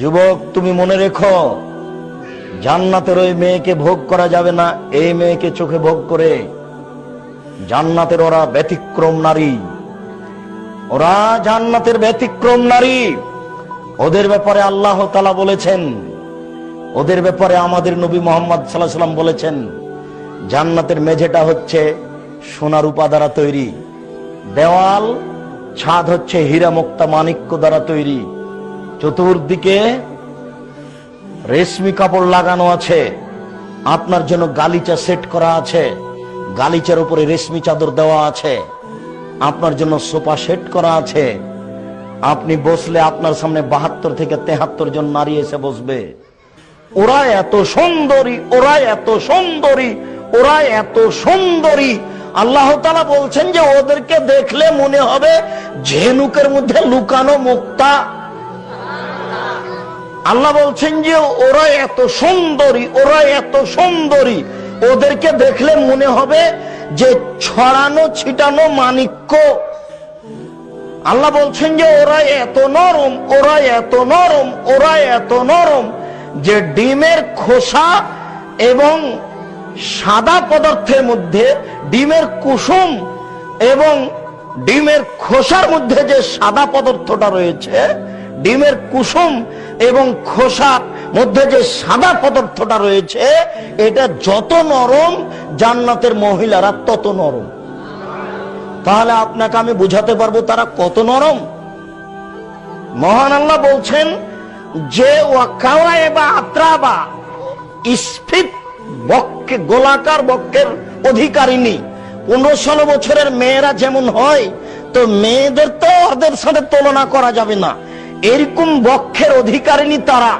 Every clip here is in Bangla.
যুবক, তুমি মনে রেখো, জান্নাতের ওই মেয়েকে ভোগ করা যাবে না, এই মেয়েকে চোখে ভোগ করে। জান্নাতের ওরা ব্যতিক্রম নারী। ওরা জান্নাতের ব্যতিক্রম নারী। ওদের ব্যাপারে আল্লাহ তালা বলেছেন, ওদের ব্যাপারে আমাদের নবী মোহাম্মদ সাল্লাহ সাল্লাম বলেছেন, জান্নাতের মেঝেটা হচ্ছে সোনার উপা দ্বারা তৈরি, দেওয়াল, ছাদ হচ্ছে হীরা মুক্তা মানিক্য দ্বারা তৈরি। চতুর্দিকে রেশমি কাপড় লাগানো আছে। আপনার জন্য গালিচা সেট করা আছে। গালিচার উপরে রেশমি চাদর দেওয়া আছে। আপনার জন্য সোফা সেট করা আছে। আপনি বসলে আপনার সামনে বাহাত্তর থেকে তেহাত্তর জন নারী এসে বসবে। ওরা এত সুন্দরী, ওরা এত সুন্দরী, ওরা এত সুন্দরী। আল্লাহ তালা বলছেন যে ওদেরকে দেখলে মনে হবে ঝেনুকের মধ্যে লুকানো মুক্তা। আল্লাহ বলছেন যে, ওরা এত সুন্দরী, ওরা এত সুন্দরী। ওদেরকে দেখলে মনে হবে যে, ছড়ানো, ছিটানো মানিক্য। আল্লাহ বলছেন যে, ওরা এত নরম, ওরা এত নরম, ওরা এত নরম। যে, ডিমের খোসা এবং সাদা পদার্থের মধ্যে ডিমের কুসুম এবং ডিমের খোসার মধ্যে যে সাদা পদার্থটা রয়েছে ডিমের কুসুম এবং খোসার মধ্যে যে সাদা পদার্থটা রয়েছে, এটা যত নরম, জান্নাতের মহিলারা তত নরম। তাহলে আপনাকে আমি বুঝাতে পারব তারা কত নরম। মহান আল্লাহ বলছেন, যে আত্রাবা স্ফিত বক্ষে, গোলাকার বক্ষের অধিকারিনী পনেরো বছরের মেয়েরা যেমন হয়, তো মেয়েদের তো ওদের সাথে তুলনা করা যাবে না। এরকম বক্ষের অধিকারিনী তারা।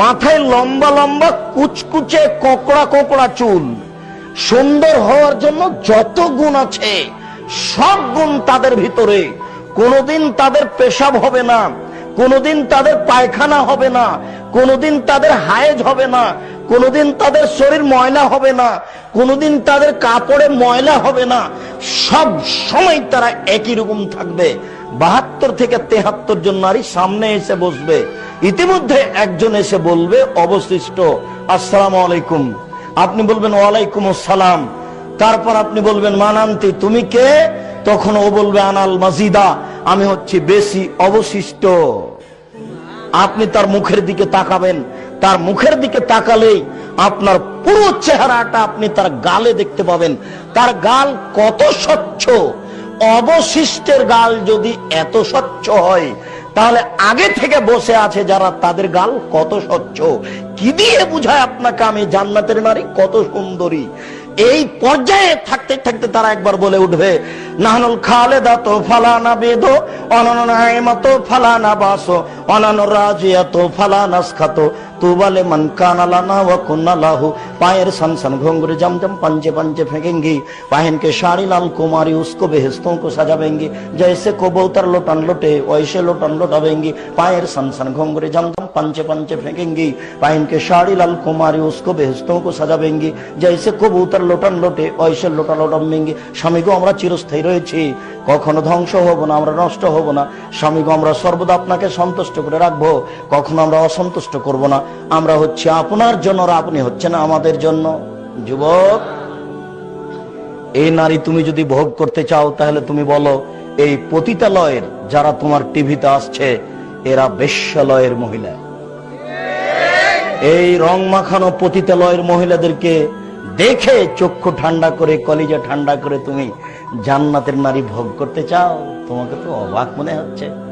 মাথায় লম্বা লম্বা কুচকুচে কোকড়া কোকড়া চুল। সুন্দর হওয়ার জন্য যত গুণ আছে, সব গুণ তাদের ভিতরে। কোনোদিন তাদের পেশাব হবে না, কোনোদিন তাদের পায়খানা হবে না, কোনোদিন তাদের হায়েজ হবে না, কোনোদিন তাদের শরীর ময়লা হবে না, কোনোদিন তাদের কাপড়ে ময়লা হবে না। সব সময় তারা একই রকম থাকবে। বাহাত্তর থেকে তেহাত্তর জন নারী সামনে এসে বসবে। ইতিমধ্যে একজন এসে বলবে, অবশিষ্ট, আসসালামু আলাইকুম। আপনি বলবেন, ওয়ালাইকুম আসসালাম। তারপর আপনি বলবেন, মানান্তি, তুমি কে? তখন ও বলবে, আনাল মাজিদা, আমি হচ্ছি বেশি অবশিষ্ট। আপনি তার মুখের দিকে তাকাবেন। তার মুখের দিকে তাকালেই আপনার পুরো চেহারাটা আপনি তার গালে দেখতে পাবেন। তার গাল কত স্বচ্ছ অবশিষ্টের গাল যদি এত স্বচ্ছ হয়, তাহলে আগে থেকে বসে আছে যারা তাদের গাল কত স্বচ্ছ। কি দিয়ে বুঝায় আপনাকে আমি জান্নাতের নারী কত সুন্দরী। এই পর্যায়ে থাকতে থাকতে তারা একবার বলে উঠবে নাহনুল খালেদা তো ফালানা বেদ অননায়মা তো ফালানা বাস অনান রাজিয়া তো ফালানা খাত তুবালে মন কানালানা ও কুন্নালাহু পায়ের सन सन घोंगरे जम जम पंजे पंजे फेंकेंगी पहन के साड़ी लाल कुमारी उसको बेहस्तों को सजावेंगी जैसे कबूतर लोटन लोटे वैसे लोटन लोटावेंगी पायर सन सन घोंगरे जम जम पंचे पंचे फेंकेंगी पहन के साड़ी लाल कुमारी उसको बेहस्तों को सजावेंगी जैसे कबूतर লোটন লোটে ঐশে লোটা লোটাম্বিঙ্গি স্বামীগো আমরা চিরস্থায়ী রয়েছি কখনো ধ্বংস হব না আমরা নষ্ট হব না স্বামীগো আমরা সর্বদা আপনাকে সন্তুষ্ট করে রাখবো কখনো আমরা অসন্তুষ্ট করব না আমরা হচ্ছে আপনার জন্য আর আপনি হচ্ছেন আমাদের জন্য যুবক এই নারী তুমি যদি ভোগ করতে চাও তাহলে তুমি বলো এই পতিতালয়ের যারা তোমার টিভিতে আসছে এরা বেশ্যালয়ের মহিলা এই রং মাখানো পতিতালয়ের মহিলাদেরকে দেখে চক্ষু ঠান্ডা করে, কলিজা ঠান্ডা করে তুমি জান্নাতের নারী ভোগ করতে চাও? তোমাকে তো অবাক মনে হচ্ছে।